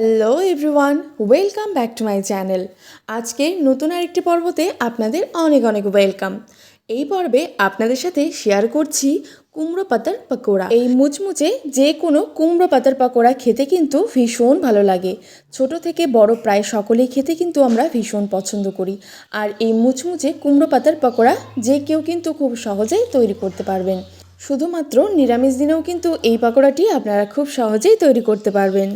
Hello everyone welcome back to my channel আজকে নতুন আরেকটি পর্বতে আপনাদের অনেক অনেক ওয়েলকাম এই পর্বে আপনাদের সাথে শেয়ার করছি কুমড়ো পাতার পকোড়া। এই মুচমুচে যে কোনো কুমড়ো পাতার পকোড়া খেতে কিন্তু ভীষণ ভালো লাগে। ছোট থেকে বড় প্রায় সকলেই খেতে কিন্তু আমরা ভীষণ পছন্দ করি। আর এই মুচমুচে কুমড়ো পাতার পকোড়া যে কেউ কিন্তু খুব সহজেই তৈরি করতে পারবেন। শুধুমাত্র নিরামিষ দিনেও কিন্তু এই পকোড়াটি আপনারা খুব সহজেই তৈরি করতে পারবেন।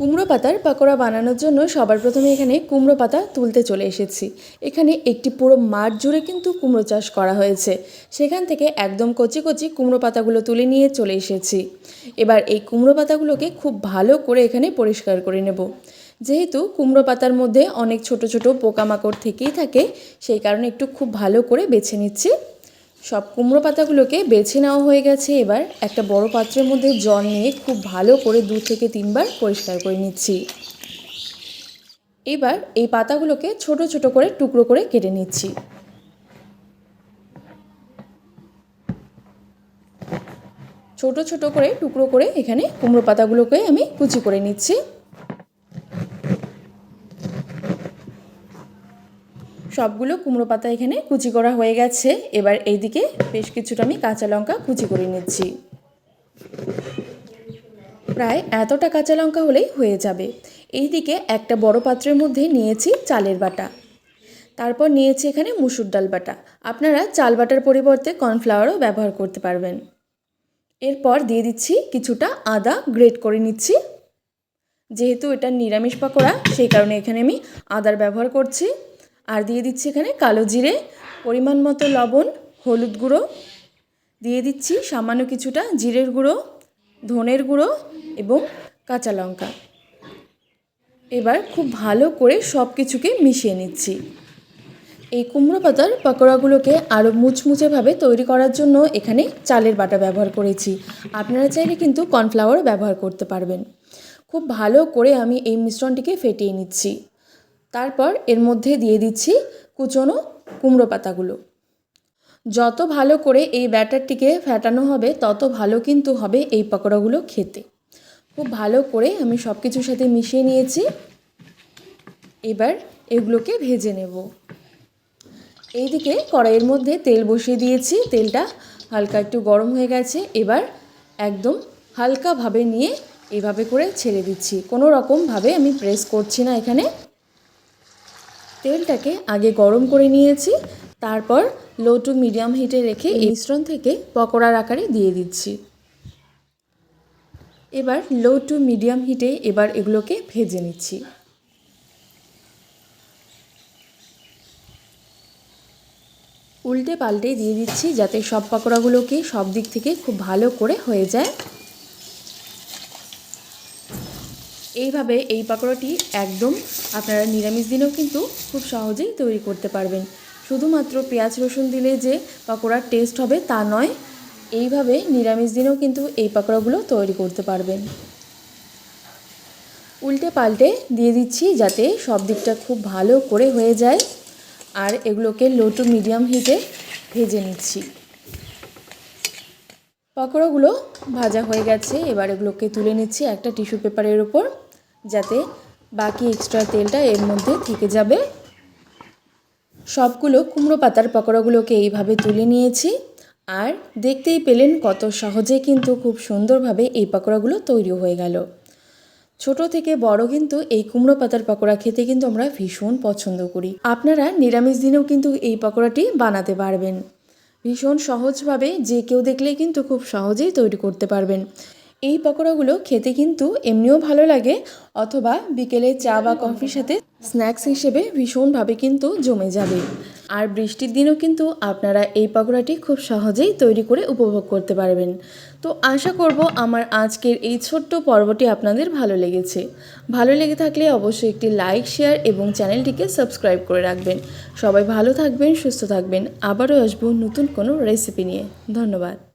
কুমড়ো পাতার পাকোড়া বানানোর জন্য সবার প্রথমে এখানে কুমড়ো পাতা তুলতে চলে এসেছি। এখানে একটি পুরো মাঠ জুড়ে কিন্তু কুমড়ো চাষ করা হয়েছে। সেখান থেকে একদম কচি কচি কুমড়ো পাতাগুলো তুলে নিয়ে চলে এসেছি। এবার এই কুমড়ো পাতাগুলোকে খুব ভালো করে এখানে পরিষ্কার করে নেব। যেহেতু কুমড়ো পাতার মধ্যে অনেক ছোট ছোট পোকামাকড় থেকেই থাকে, সেই কারণে একটু খুব ভালো করে বেছে নিচ্ছি। সব কুমড়ো পাতাগুলোকে বেছে নেওয়া হয়ে গেছে। এবার একটা বড় পাত্রের মধ্যে জল নিয়ে খুব ভালো করে দু থেকে তিনবার পরিষ্কার করে নিচ্ছি। এবার এই পাতাগুলোকে ছোট ছোট করে টুকরো করে কেটে নিচ্ছি। ছোট ছোট করে টুকরো করে এখানে কুমড়ো পাতাগুলোকে আমি কুচি করে নিচ্ছি। সবগুলো কুমড়ো পাতা এখানে কুচি করা হয়ে গেছে। এবার এইদিকে বেশ কিছুটা আমি কাঁচা লঙ্কা কুচি করে নিচ্ছি। প্রায় এতটা কাঁচা লঙ্কা হলেই হয়ে যাবে। এইদিকে একটা বড় পাত্রের মধ্যে নিয়েছি চালের বাটা। তারপর নিয়েছি এখানে মুসুর ডাল বাটা। আপনারা চাল বাটার পরিবর্তে কর্নফ্লাওয়ারও ব্যবহার করতে পারবেন। এরপর দিয়ে দিচ্ছি কিছুটা আদা গ্রেট করে নিচ্ছি। যেহেতু এটা নিরামিষ পাকোড়া, সেই কারণে এখানে আমি আদার ব্যবহার করছি। আর দিয়ে দিচ্ছি এখানে কালো জিরে, পরিমাণ মতো লবণ, হলুদ গুঁড়ো। দিয়ে দিচ্ছি সামান্য কিছুটা জিরের গুঁড়ো, ধনের গুঁড়ো এবং কাঁচা লঙ্কা। এবার খুব ভালো করে সব কিছুকে মিশিয়ে নিচ্ছি। এই কুমড়ো পাতার পকোড়াগুলোকে আরও মুচমুচেভাবে তৈরি করার জন্য এখানে চালের বাটা ব্যবহার করেছি। আপনারা চাইলে কিন্তু কর্নফ্লাওয়ারও ব্যবহার করতে পারবেন। খুব ভালো করে আমি এই মিশ্রণটিকে ফেটিয়ে নিচ্ছি। তারপর এর মধ্যে দিয়ে দিচ্ছি কুচনো কুমড়ো পাতাগুলো। যত ভালো করে এই ব্যাটারটিকে ফ্যাটানো হবে, তত ভালো কিন্তু হবে এই পকোড়াগুলো খেতে। খুব ভালো করে আমি সব কিছুর সাথে মিশিয়ে নিয়েছি। এবার এগুলোকে ভেজে নেব। এইদিকে কড়াইয়ের মধ্যে তেল বসিয়ে দিয়েছি। তেলটা হালকা একটু গরম হয়ে গেছে। এবার একদম হালকাভাবে নিয়ে এভাবে করে ছেড়ে দিচ্ছি। কোনো রকমভাবে আমি প্রেস করছি না এখানে। তেলটাকে আগে গরম করে নিয়েছি, তারপর লো টু মিডিয়াম হিটে রেখে এই মিশ্রণ থেকে পকোড়ার আকারে দিয়ে দিচ্ছি। এবার লো টু মিডিয়াম হিটে এবার এগুলোকে ভেজে নিচ্ছি। উল্টে পাল্টে দিয়ে দিচ্ছি যাতে সব পকোড়াগুলোকে সব দিক থেকে খুব ভালো করে হয়ে যায়। এইভাবে এই পাকোড়াটি একদম আপনারা নিরামিষ দিনেও কিন্তু খুব সহজেই তৈরি করতে পারবেন। শুধুমাত্র পেঁয়াজ রসুন দিলে যে পাকোড়ার টেস্ট হবে তা নয়, এইভাবে নিরামিষ দিনেও কিন্তু এই পাকোড়াগুলো তৈরি করতে পারবেন। উল্টে পাল্টে দিয়ে দিচ্ছি যাতে সব দিকটা খুব ভালো করে হয়ে যায়। আর এগুলোকে লো টু মিডিয়াম হিটে ভেজে নিচ্ছি। পকোড়াগুলো ভাজা হয়ে গেছে। এবার এগুলোকে তুলে নিচ্ছি একটা টিস্যু পেপারের উপর, যাতে বাকি এক্সট্রা তেলটা এর মধ্যে থেকে যাবে। সবগুলো কুমড়ো পাতার পকোড়াগুলোকে এইভাবে তুলে নিয়েছি। আর দেখতেই পেলেন কত সহজে কিন্তু খুব সুন্দরভাবে এই পকোড়াগুলো তৈরি হয়ে গেল। ছোট থেকে বড় কিন্তু এই কুমড়ো পাতার পকোড়া খেতে কিন্তু আমরা ভীষণ পছন্দ করি। আপনারা নিরামিষ দিনেও কিন্তু এই পকোড়াটি বানাতে পারবেন। ভীষণ সহজভাবে যে কেউ দেখলেই কিন্তু খুব সহজেই তৈরি করতে পারবেন। এই পকোড়াগুলো খেতে কিন্তু এমনিও ভালো লাগে, অথবা বিকেলে চা বা কফির সাথে স্ন্যাক্স হিসেবে ভীষণভাবে কিন্তু জমে যাবে। আর বৃষ্টির দিনও কিন্তু আপনারা এই পকোড়াটি খুব সহজেই তৈরি করে উপভোগ করতে পারবেন। তো আশা করব আমার আজকের এই ছোট্ট পর্বটি আপনাদের ভালো লেগেছে। ভালো লেগে থাকলে অবশ্যই একটি লাইক, শেয়ার এবং চ্যানেলটিকে সাবস্ক্রাইব করে রাখবেন। সবাই ভালো থাকবেন, সুস্থ থাকবেন। আবারও আসব নতুন কোনো রেসিপি নিয়ে। ধন্যবাদ।